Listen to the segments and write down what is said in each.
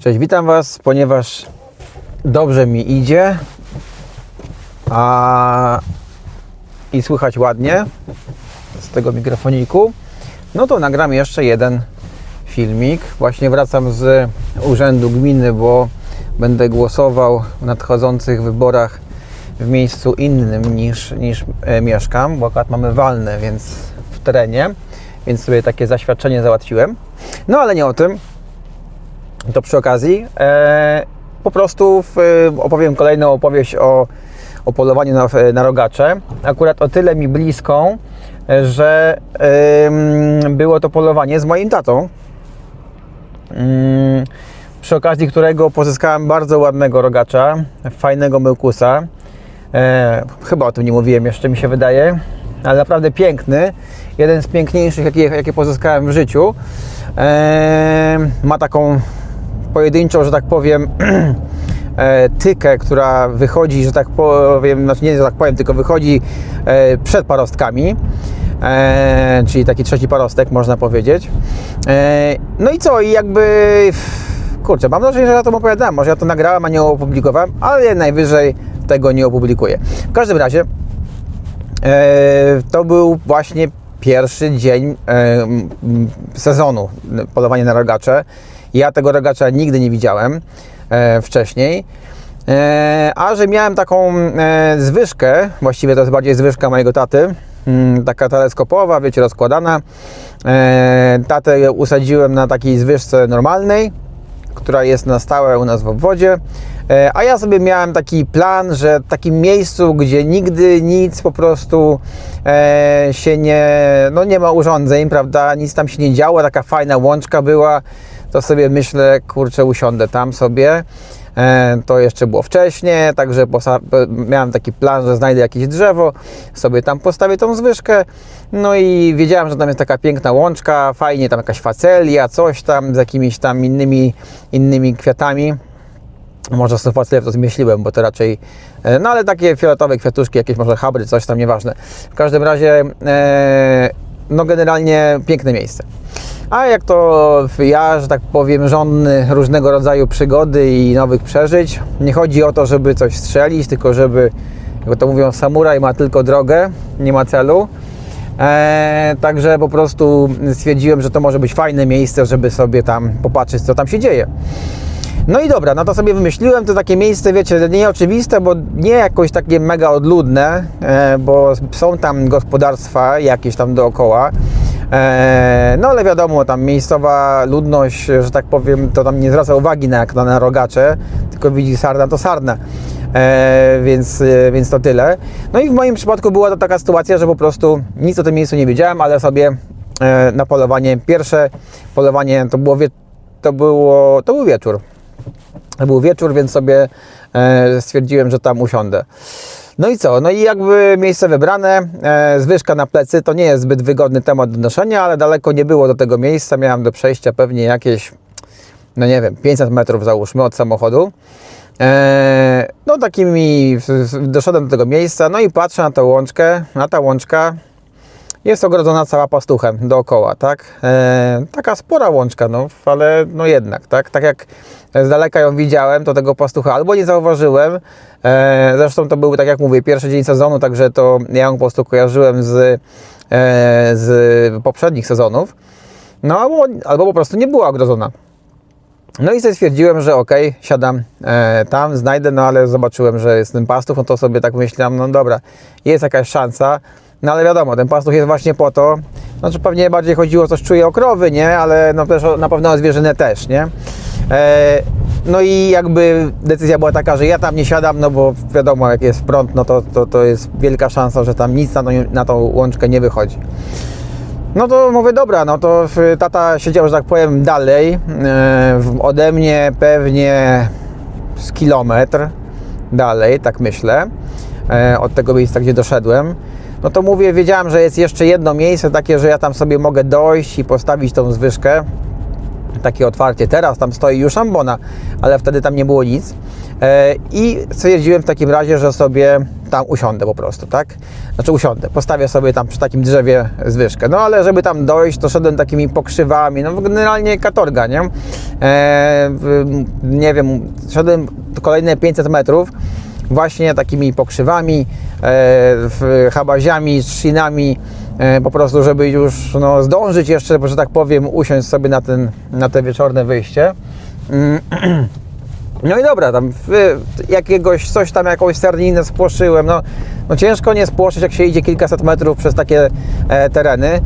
Cześć, witam Was, ponieważ dobrze mi idzie a i słychać ładnie z tego mikrofoniku, no to nagram jeszcze jeden filmik. Właśnie wracam z urzędu gminy, bo będę głosował w nadchodzących wyborach w miejscu innym niż, niż e, mieszkam, bo akurat mamy walne, więc w terenie, więc sobie takie zaświadczenie załatwiłem. No ale nie o tym to przy okazji e, po prostu w, e, opowiem kolejną opowieść o, o polowaniu na, na rogacze. Akurat o tyle mi bliską, że było to polowanie z moim tatą. Mm, przy okazji którego pozyskałem bardzo ładnego rogacza, fajnego myłkusa. E, chyba o tym nie mówiłem jeszcze, mi się wydaje, ale naprawdę piękny. Jeden z piękniejszych, jakie, jakie pozyskałem w życiu. E, ma taką pojedynczą, że tak powiem, e, tykę, która wychodzi, że tak powiem, znaczy nie, że tak powiem, tylko wychodzi e, przed parostkami. E, czyli taki trzeci parostek, można powiedzieć. No i co, i jakby kurczę, mam nadzieję, że ja to opowiadałem, może ja to nagrałem, a nie opublikowałem, ale najwyżej tego nie opublikuję. W każdym razie to był właśnie pierwszy dzień sezonu polowania na rogacze. Ja tego rogacza nigdy nie widziałem e, wcześniej. E, a że miałem taką e, zwyżkę, właściwie to jest bardziej zwyżka mojego taty, mm, taka teleskopowa, wiecie, rozkładana. Tatę usadziłem na takiej zwyżce normalnej, która jest na stałe u nas w obwodzie. A ja sobie miałem taki plan, że w takim miejscu, gdzie nigdy nic po prostu się nie, no nie ma urządzeń, prawda, nic tam się nie działo, taka fajna łączka była, to sobie myślę, kurczę, usiądę tam sobie. E, To jeszcze było wcześniej, także miałem taki plan, że znajdę jakieś drzewo, sobie tam postawię tą zwyżkę. No i wiedziałem, że tam jest taka piękna łączka, fajnie tam jakaś facelia, coś tam z jakimiś tam innymi, innymi kwiatami. Może z facelę to zmyśliłem, bo to raczej, e, no ale takie fioletowe kwiatuszki, jakieś może habry, coś tam, nieważne. W każdym razie, e, no generalnie piękne miejsce. A jak to ja, że tak powiem, żonny różnego rodzaju przygody i nowych przeżyć, nie chodzi o to, żeby coś strzelić, tylko żeby, jak to mówią, samuraj ma tylko drogę, nie ma celu. E, także po prostu stwierdziłem, że to może być fajne miejsce, żeby sobie tam popatrzeć, co tam się dzieje. No i dobra, no to sobie wymyśliłem to takie miejsce, wiecie, nieoczywiste, bo nie jakoś takie mega odludne, e, bo są tam gospodarstwa jakieś tam dookoła. E, no ale wiadomo, tam miejscowa ludność, że tak powiem, to tam nie zwraca uwagi na, na, na rogacze, tylko widzi sarna to sarna. E, więc, e, więc to tyle. No i w moim przypadku była to taka sytuacja, że po prostu nic o tym miejscu nie wiedziałem, ale sobie e, na polowanie, pierwsze polowanie to było, wie, to było, to był wieczór. To był wieczór, więc sobie e, stwierdziłem, że tam usiądę. No i co? No i jakby miejsce wybrane, e, zwyżka na plecy, to nie jest zbyt wygodny temat do noszenia, ale daleko nie było do tego miejsca. Miałem do przejścia pewnie jakieś, no nie wiem, 500 metrów załóżmy od samochodu. E, no takimi, doszedłem do tego miejsca, no i patrzę na tę łączkę, a ta łączka jest ogrodzona cała pastuchem dookoła, tak? E, taka spora łączka, no, ale no jednak, tak? Tak jak z daleka ją widziałem, to tego pastucha albo nie zauważyłem, e, zresztą to był, tak jak mówię, pierwszy dzień sezonu, także to ja ją po prostu kojarzyłem z, e, z poprzednich sezonów, no albo, albo po prostu nie była ogrodzona. No i sobie stwierdziłem, że okej, siadam e, tam, znajdę, no ale zobaczyłem, że jest ten pastuch, no to sobie tak myślałem, no dobra, jest jakaś szansa, no ale wiadomo, ten pastuch jest właśnie po to, znaczy pewnie bardziej chodziło o coś czuje o krowy, nie, ale no też na pewno o zwierzynę też, nie. E, no i jakby decyzja była taka, że ja tam nie siadam, no bo wiadomo, jak jest prąd, no to, to, to jest wielka szansa, że tam nic na tą, na tą łączkę nie wychodzi. No to mówię, dobra, no to w- tata siedział, że tak powiem, dalej e, ode mnie pewnie z kilometr dalej, tak myślę, e, od tego miejsca, gdzie doszedłem. No to mówię, wiedziałem, że jest jeszcze jedno miejsce takie, że ja tam sobie mogę dojść i postawić tą zwyżkę. takie otwarcie. Teraz tam stoi już ambona, ale wtedy tam nie było nic. E, I stwierdziłem w takim razie, że sobie tam usiądę po prostu, tak? Znaczy usiądę, postawię sobie tam przy takim drzewie zwyżkę. No ale żeby tam dojść, to szedłem takimi pokrzywami, no generalnie katorga, nie? E, w- nie wiem, szedłem kolejne 500 metrów właśnie takimi pokrzywami, e, habaziami, trzcinami, e, po prostu, żeby już no, zdążyć jeszcze, że tak powiem, usiąść sobie na, ten, na te wieczorne wyjście. Mm. No i dobra, tam jakiegoś, coś tam, jakąś sardinę spłoszyłem. No, no ciężko nie spłoszyć, jak się idzie kilkaset metrów przez takie e, tereny.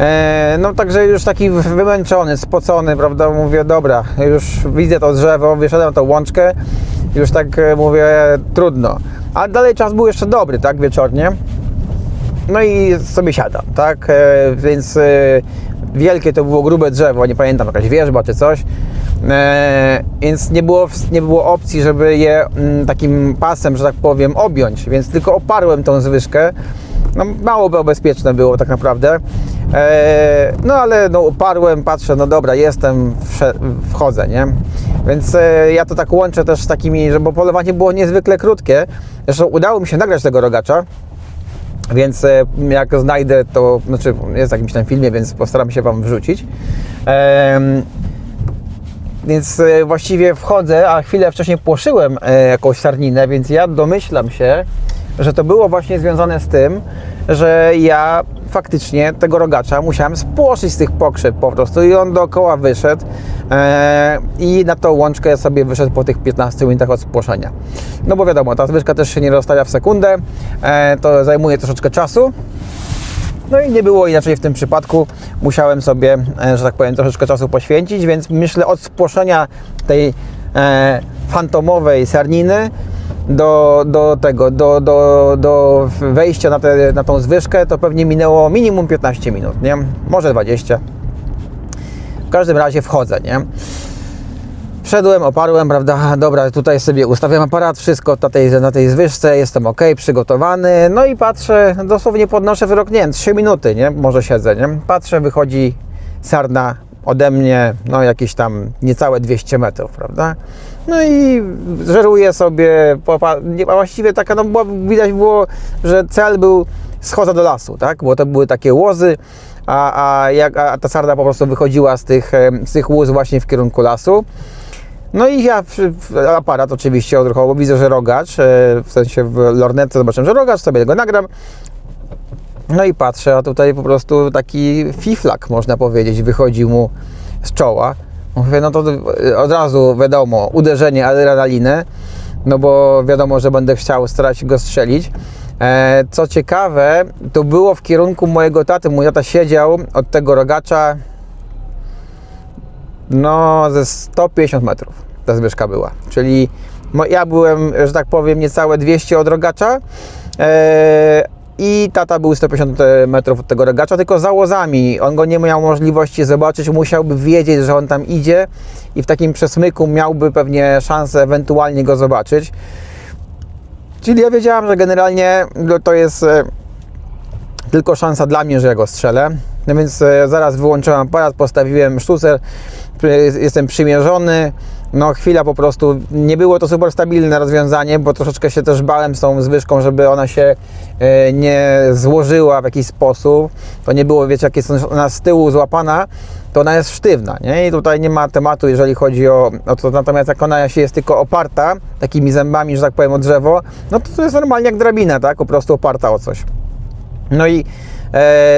E, no także już taki wymęczony, spocony, prawda, mówię, dobra, już widzę to drzewo, wyszedłem tą łączkę, już tak e, mówię, trudno. A dalej czas był jeszcze dobry, tak, wieczornie. No i sobie siadam, tak? E, więc e, wielkie to było grube drzewo, nie pamiętam, jakaś wierzba czy coś. Więc nie było, nie było opcji, żeby je mm, takim pasem, że tak powiem, objąć, więc tylko oparłem tą zwyżkę. No, mało by bezpieczne było tak naprawdę. E, no ale no, oparłem, patrzę, no dobra, jestem, wchodzę, nie? Więc e, ja to tak łączę też z takimi, że bo polowanie było niezwykle krótkie. Zresztą udało mi się nagrać tego rogacza. Więc e, jak znajdę, to znaczy jest w jakimś tam filmie, więc postaram się Wam wrzucić. Więc e, właściwie wchodzę, a chwilę wcześniej płoszyłem e, jakąś sarninę, więc ja domyślam się, że to było właśnie związane z tym, że ja faktycznie tego rogacza musiałem spłoszyć z tych pokrzyw po prostu i on dookoła wyszedł e, i na tą łączkę sobie wyszedł po tych 15 minutach od spłoszenia. No bo wiadomo, ta zwyżka też się nie rozstawia w sekundę, e, to zajmuje troszeczkę czasu. No i nie było inaczej w tym przypadku. Musiałem sobie, e, że tak powiem, troszeczkę czasu poświęcić, więc myślę od spłoszenia tej e, fantomowej sarniny do, do tego, do, do, do wejścia na, te, na tą zwyżkę, to pewnie minęło minimum 15 minut, nie? Może 20. W każdym razie wchodzę, nie? Wszedłem, oparłem, prawda, dobra, tutaj sobie ustawiam aparat, wszystko na tej, na tej zwyżce, jestem ok, przygotowany, no i patrzę, dosłownie podnoszę wyrok, nie wiem, 3 minuty, nie, może siedzę, nie, patrzę, wychodzi sarna ode mnie, no jakieś tam niecałe 200 metrów, prawda, no i żeruję sobie, a właściwie taka, no była, widać było, że cel był schodzę do lasu, tak, bo to były takie łozy, a, a, a ta sarna po prostu wychodziła z tych, z tych łóz właśnie w kierunku lasu. No i ja aparat oczywiście odruchowo widzę, że rogacz, e, w sensie w lornetce zobaczyłem, że rogacz, sobie go nagram. No i patrzę, a tutaj po prostu taki fiflak, można powiedzieć, wychodzi mu z czoła. Mówię, no to e, od razu wiadomo, uderzenie adrenaliny, no bo wiadomo, że będę chciał starać się go strzelić. E, co ciekawe, to było w kierunku mojego taty. Mój tata siedział od tego rogacza no ze 150 metrów ta zwyżka była. Czyli ja byłem, że tak powiem, niecałe 200 od rogacza e, i tata był 150 metrów od tego rogacza, tylko za łozami. On go nie miał możliwości zobaczyć, musiałby wiedzieć, że on tam idzie i w takim przesmyku miałby pewnie szansę ewentualnie go zobaczyć. Czyli ja wiedziałem, że generalnie to jest e, tylko szansa dla mnie, że ja go strzelę. No więc e, zaraz wyłączyłem aparat, postawiłem sztucer, przy- jestem przymierzony. No chwila po prostu, nie było to super stabilne rozwiązanie, bo troszeczkę się też bałem z tą zwyżką, żeby ona się e, nie złożyła w jakiś sposób. To nie było, wiecie, jak jest ona z tyłu złapana, to ona jest sztywna, nie? I tutaj nie ma tematu, jeżeli chodzi o, o to. Natomiast jak ona się jest tylko oparta takimi zębami, że tak powiem, o drzewo, no to to jest normalnie jak drabina, tak? Po prostu oparta o coś. No i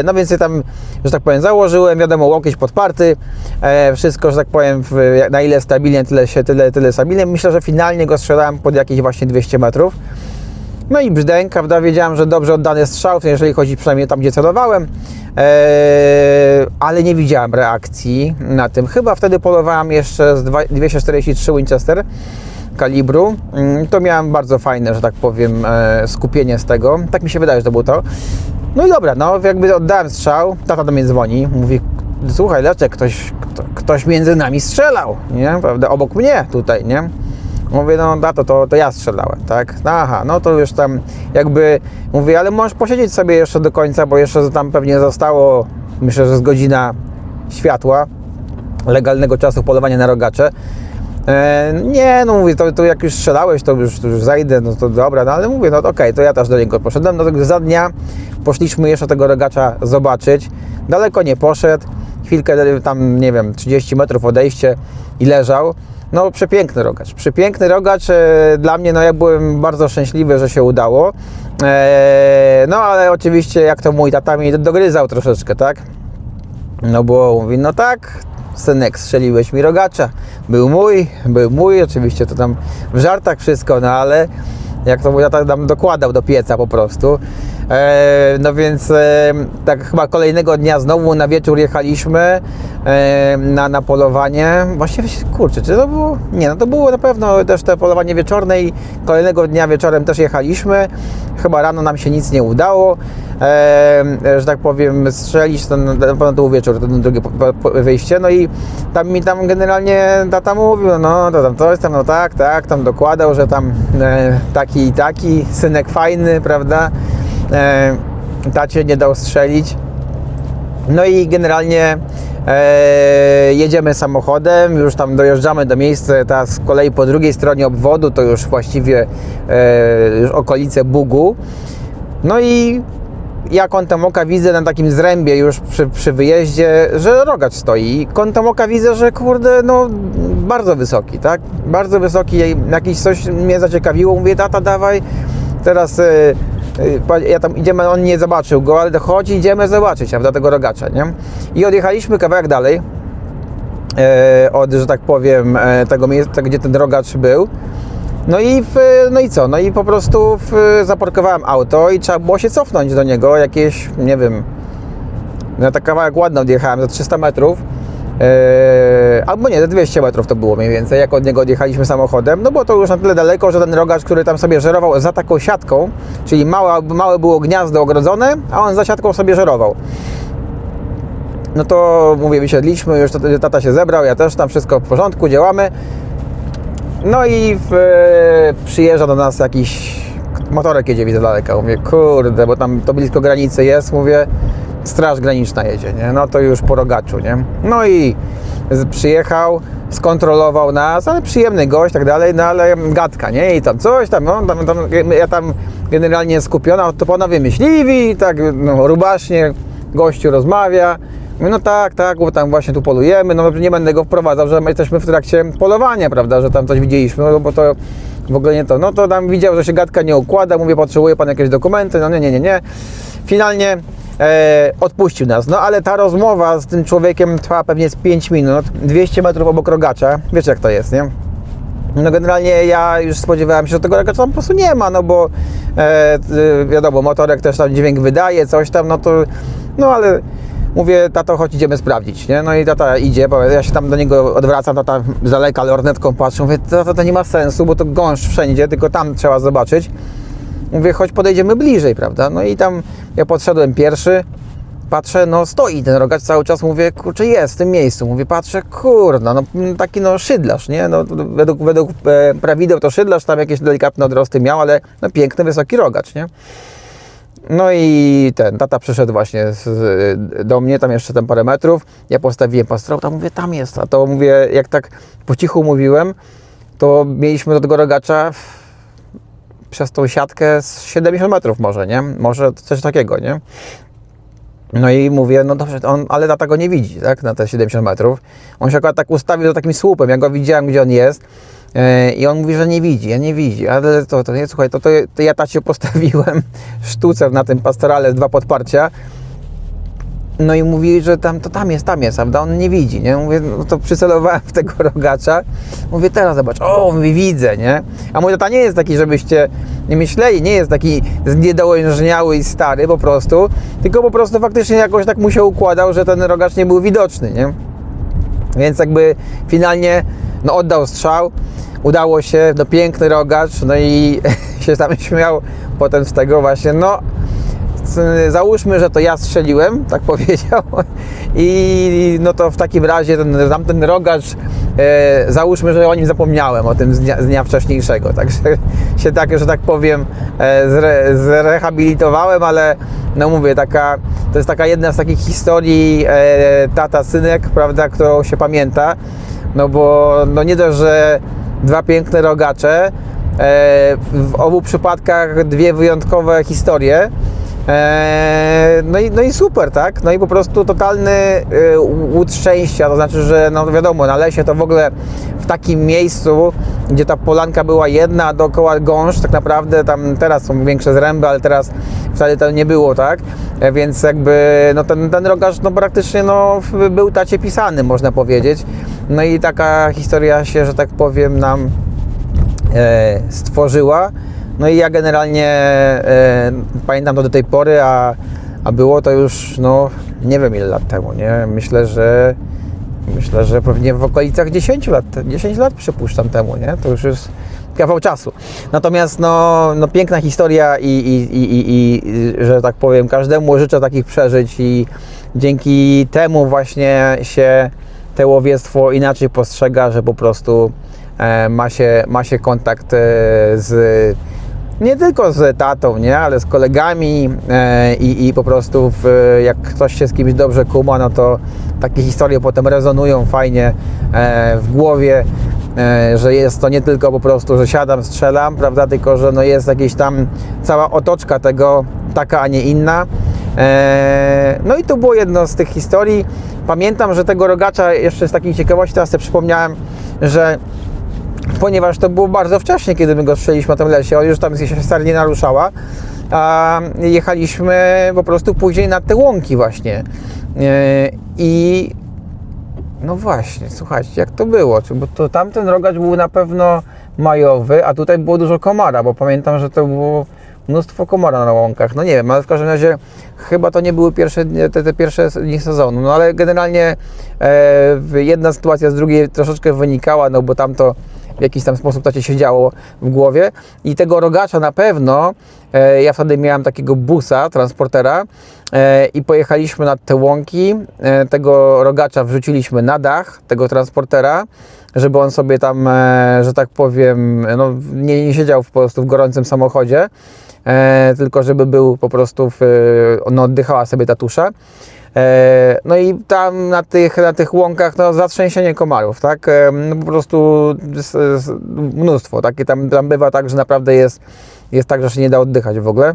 no więc ja tam, że tak powiem, założyłem, wiadomo, łokieć podparty, e, wszystko, że tak powiem, na ile stabilnie, tyle się, tyle, tyle stabilnie. Myślę, że finalnie go strzelałem pod jakieś właśnie 200 metrów. No i brzdęk, prawda, wiedziałem, że dobrze oddany strzał, jeżeli chodzi przynajmniej tam, gdzie celowałem, e, ale nie widziałem reakcji na tym. Chyba wtedy polowałem jeszcze z dwa- 243 Winchester kalibru, Mm, to miałem bardzo fajne, że tak powiem, e, skupienie z tego. Tak mi się wydaje, że to było to. No i dobra, no jakby oddałem strzał, tata do mnie dzwoni, mówi, słuchaj Leczek, ktoś, kto, ktoś między nami strzelał, nie, prawda, obok mnie tutaj, nie. Mówię, no tato, to, to ja strzelałem, tak? Aha, no to już tam jakby, mówię, ale możesz posiedzieć sobie jeszcze do końca, bo jeszcze tam pewnie zostało, myślę, że z godzina światła, legalnego czasu polowania na rogacze. E, nie, no mówię, to, to jak już strzelałeś, to już, to już zajdę, no to dobra, no ale mówię, no okej, to ja też do niego poszedłem. No to za dnia poszliśmy jeszcze tego rogacza zobaczyć. Daleko nie poszedł, chwilkę tam, nie wiem, 30 metrów odejście i leżał. No przepiękny rogacz, przepiękny rogacz. E, dla mnie, no ja byłem bardzo szczęśliwy, że się udało. E, no ale oczywiście, jak to mój tata mi dogryzał troszeczkę, tak? No bo mówi, no tak, synek, strzeliłeś mi rogacza. Był mój, był mój, oczywiście to tam w żartach wszystko, no ale jak to mój tata tam dokładał do pieca po prostu. E, no więc e, tak chyba kolejnego dnia znowu na wieczór jechaliśmy e, na, na polowanie. Właściwie kurczę, czy to było? Nie, no to było na pewno też te polowanie wieczorne i kolejnego dnia wieczorem też jechaliśmy. Chyba rano nam się nic nie udało, że tak powiem, strzelić, to na pewno to był wieczór, to drugie wyjście. No i tam mi tam generalnie tata mówił, no to tam coś tam, no tak, tak, tam dokładał, że tam taki i taki, synek fajny, prawda? E, tacie nie dał strzelić. No i generalnie e, jedziemy samochodem, już tam dojeżdżamy do miejsca, teraz z kolei po drugiej stronie obwodu, to już właściwie e, już okolice Bugu. No i ja kątem oka widzę na takim zrębie już przy, przy wyjeździe, że rogacz stoi. Kątem oka widzę, że kurde, no bardzo wysoki, tak? Bardzo wysoki, jakiś coś mnie zaciekawiło. Mówię, tata dawaj, teraz... E, ja tam idziemy, on nie zobaczył go, ale chodź, idziemy zobaczyć, prawda, tego rogacza, nie? I odjechaliśmy kawałek dalej, e, od, że tak powiem, e, tego miejsca, gdzie ten rogacz był. No i, w, no i co? No i po prostu w, zaparkowałem auto i trzeba było się cofnąć do niego jakieś, nie wiem, no tak kawałek ładno odjechałem, za 300 metrów. Eee, albo nie, za 200 metrów to było mniej więcej, jak od niego odjechaliśmy samochodem, no bo to już na tyle daleko, że ten rogacz, który tam sobie żerował za taką siatką, czyli małe, małe było gniazdo ogrodzone, a on za siatką sobie żerował. No to mówię, wysiedliśmy, już tata- się zebrał, ja też tam wszystko w porządku, działamy. No i w, przyjeżdża do nas jakiś motorek jedzie widzę daleka. Mówię, kurde, bo tam to blisko granicy jest, mówię, straż graniczna jedzie, nie? No to już po rogaczu, nie? No i przyjechał, skontrolował nas, ale przyjemny gość, tak dalej, no ale gadka, nie? I tam coś tam, no, tam, tam ja tam generalnie skupiona, to panowie myśliwi, tak, no, rubaśnie, gościu rozmawia. No tak, tak, bo tam właśnie tu polujemy, no nie będę go wprowadzał, że my jesteśmy w trakcie polowania, prawda, że tam coś widzieliśmy, no bo to w ogóle nie to. No to tam widział, że się gadka nie układa, mówię, potrzebuje pan jakieś dokumenty, no nie, nie, nie, nie. Finalnie e, odpuścił nas, no ale ta rozmowa z tym człowiekiem trwała pewnie z 5 minut, 200 metrów obok rogacza, wiesz jak to jest, nie? No generalnie ja już spodziewałem się, że tego rogacza tam po prostu nie ma, no bo e, wiadomo, motorek też tam dźwięk wydaje, coś tam, no to, no ale mówię, tato, chodź idziemy sprawdzić, nie? No i tata idzie, ja się tam do niego odwracam, tata z daleka lornetką patrzy, mówię, to, to nie ma sensu, bo to gąszcz wszędzie, tylko tam trzeba zobaczyć. Mówię, chodź podejdziemy bliżej, prawda? No i tam ja podszedłem pierwszy, patrzę, no stoi ten rogacz cały czas, mówię, kurczę, jest w tym miejscu. Mówię, patrzę, kurna, no taki no szydlarz, nie? No, według, według e, prawideł to szydlarz, tam jakieś delikatne odrosty miał, ale no, piękny, wysoki rogacz, nie? No i ten tata przyszedł właśnie z, do mnie, tam jeszcze tam parę metrów. Ja postawiłem pastrał, tam mówię, tam jest. A to mówię, jak tak po cichu mówiłem, to mieliśmy do tego rogacza przez tą siatkę z 70 metrów może, nie? Może coś takiego, nie? No i mówię, no dobrze, on, ale tata go nie widzi, tak, na te 70 metrów. On się akurat tak ustawił za takim słupem, ja go widziałem, gdzie on jest. e, I on mówi, że nie widzi, ja nie widzi, ale to, to nie, słuchaj, to, to, to ja tacie postawiłem sztucer na tym pastorale, dwa podparcia. No i mówi, że tam, to tam jest, tam jest, prawda? On nie widzi, nie? Mówię, no to przycelowałem w tego rogacza. Mówię, teraz zobacz, o, widzę, nie? A mój tata nie jest taki, żebyście nie myśleli, nie jest taki zniedołężniały i stary po prostu, tylko po prostu faktycznie jakoś tak mu się układał, że ten rogacz nie był widoczny, nie? Więc jakby finalnie no, oddał strzał, udało się, no piękny rogacz, no i się tam śmiał potem z tego właśnie, no załóżmy, że to ja strzeliłem, tak powiedział, i no to w takim razie ten tamten rogacz, e, załóżmy, że o nim zapomniałem, o tym z dnia, z dnia wcześniejszego, także się tak, że tak powiem, e, zre, zrehabilitowałem, ale no mówię, taka, to jest taka jedna z takich historii e, tata-synek, prawda, którą się pamięta, no bo no nie dość, że dwa piękne rogacze, E, w obu przypadkach dwie wyjątkowe historie. E, No i, no i super, tak? No i po prostu totalny e, łód szczęścia, to znaczy, że no wiadomo, na lesie to w ogóle w takim miejscu, gdzie ta polanka była jedna, dookoła gąszcz, tak naprawdę tam teraz są większe zręby, ale teraz wcale to nie było, tak? E, Więc jakby no ten, ten rogarz no praktycznie no, był tacie pisany, można powiedzieć. No i taka historia się, że tak powiem, nam e, stworzyła. No i ja generalnie e, pamiętam to do tej pory, a, a było to już, no nie wiem ile lat temu, nie? Myślę, że myślę, że pewnie w okolicach 10 lat, 10 lat przypuszczam temu, nie? To już jest kawał czasu. Natomiast no, no piękna historia i, i, i, i, i że tak powiem, każdemu życzę takich przeżyć i dzięki temu właśnie się te łowiectwo inaczej postrzega, że po prostu e, ma, się, ma się kontakt e, z nie tylko z tatą, nie, ale z kolegami e, i, i po prostu w, jak ktoś się z kimś dobrze kuma, no to takie historie potem rezonują fajnie e, w głowie, e, że jest to nie tylko po prostu, że siadam, strzelam, prawda, tylko że no jest jakaś tam cała otoczka tego, taka, a nie inna. E, no i to było jedno z tych historii. Pamiętam, że tego rogacza, jeszcze z takiej ciekawości, teraz sobie przypomniałem, że ponieważ to było bardzo wcześnie, kiedy my go strzeliśmy na tym lesie, on już tam się stary nie naruszała, a jechaliśmy po prostu później na te łąki właśnie. E, I no właśnie, słuchajcie, jak to było? Bo to tamten rogacz był na pewno majowy, a tutaj było dużo komara, bo pamiętam, że to było mnóstwo komara na łąkach. No nie wiem, ale w każdym razie chyba to nie były pierwsze, te, te pierwsze dni sezonu. No ale generalnie e, jedna sytuacja z drugiej troszeczkę wynikała, no bo tam to w jakiś tam sposób to się działo w głowie. I tego rogacza na pewno, e, ja wtedy miałem takiego busa, transportera e, i pojechaliśmy nad te łąki. E, tego rogacza wrzuciliśmy na dach tego transportera, żeby on sobie tam, e, że tak powiem, no, nie, nie siedział po prostu w gorącym samochodzie, e, tylko żeby był po prostu, w, no, oddychała sobie ta tusza. E, No i tam na tych, na tych łąkach no, zatrzęsienie komarów, tak? E, No, po prostu mnóstwo. Takie tam, tam bywa tak, że naprawdę jest, jest tak, że się nie da oddychać w ogóle.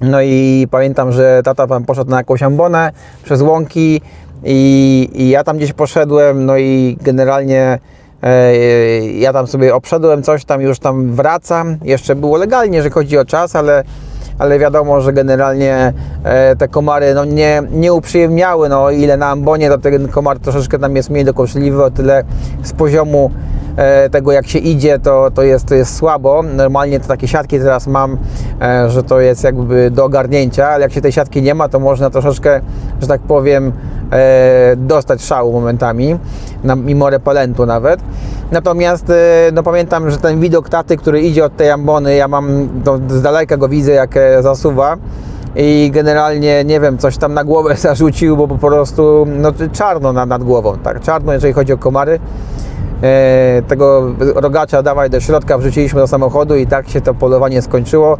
No i pamiętam, że tata tam poszedł na jakąś ambonę przez łąki i, i ja tam gdzieś poszedłem, no i generalnie e, ja tam sobie obszedłem coś, tam już tam wracam. Jeszcze było legalnie, że chodzi o czas, ale, ale wiadomo, że generalnie e, te komary no, nie, nie uprzyjemniały. No, ile na ambonie to ten komar troszeczkę tam jest mniej dokuczliwy, o tyle z poziomu tego jak się idzie, to, to, jest, to jest słabo. Normalnie to takie siatki teraz mam, e, że to jest jakby do ogarnięcia, ale jak się tej siatki nie ma, to można troszeczkę, że tak powiem, e, dostać szału momentami, mimo repelentu nawet. Natomiast e, no pamiętam, że ten widok taty, który idzie od tej ambony, ja mam, no, z daleka go widzę, jak e, zasuwa i generalnie, nie wiem, coś tam na głowę zarzucił, bo po prostu no, czarno nad, nad głową, tak, czarno, jeżeli chodzi o komary. E, tego rogacza dawaj do środka, wrzuciliśmy do samochodu i tak się to polowanie skończyło.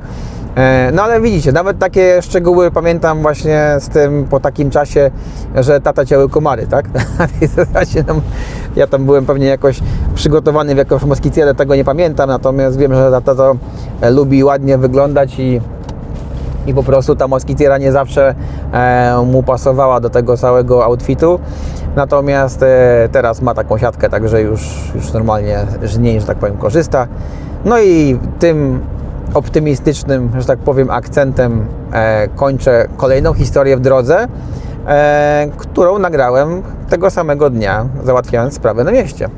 E, No ale widzicie, nawet takie szczegóły pamiętam właśnie z tym po takim czasie, że tata ciały komary, tak? No, ja tam byłem pewnie jakoś przygotowany w jakąś moskitierę, tego nie pamiętam, natomiast wiem, że tata to lubi ładnie wyglądać i i po prostu ta moskitiera nie zawsze e, mu pasowała do tego całego outfitu. Natomiast e, teraz ma taką siatkę, także już, już normalnie z niej, że tak powiem, korzysta. No i tym optymistycznym, że tak powiem, akcentem e, kończę kolejną historię w drodze, e, którą nagrałem tego samego dnia, załatwiając sprawę na mieście.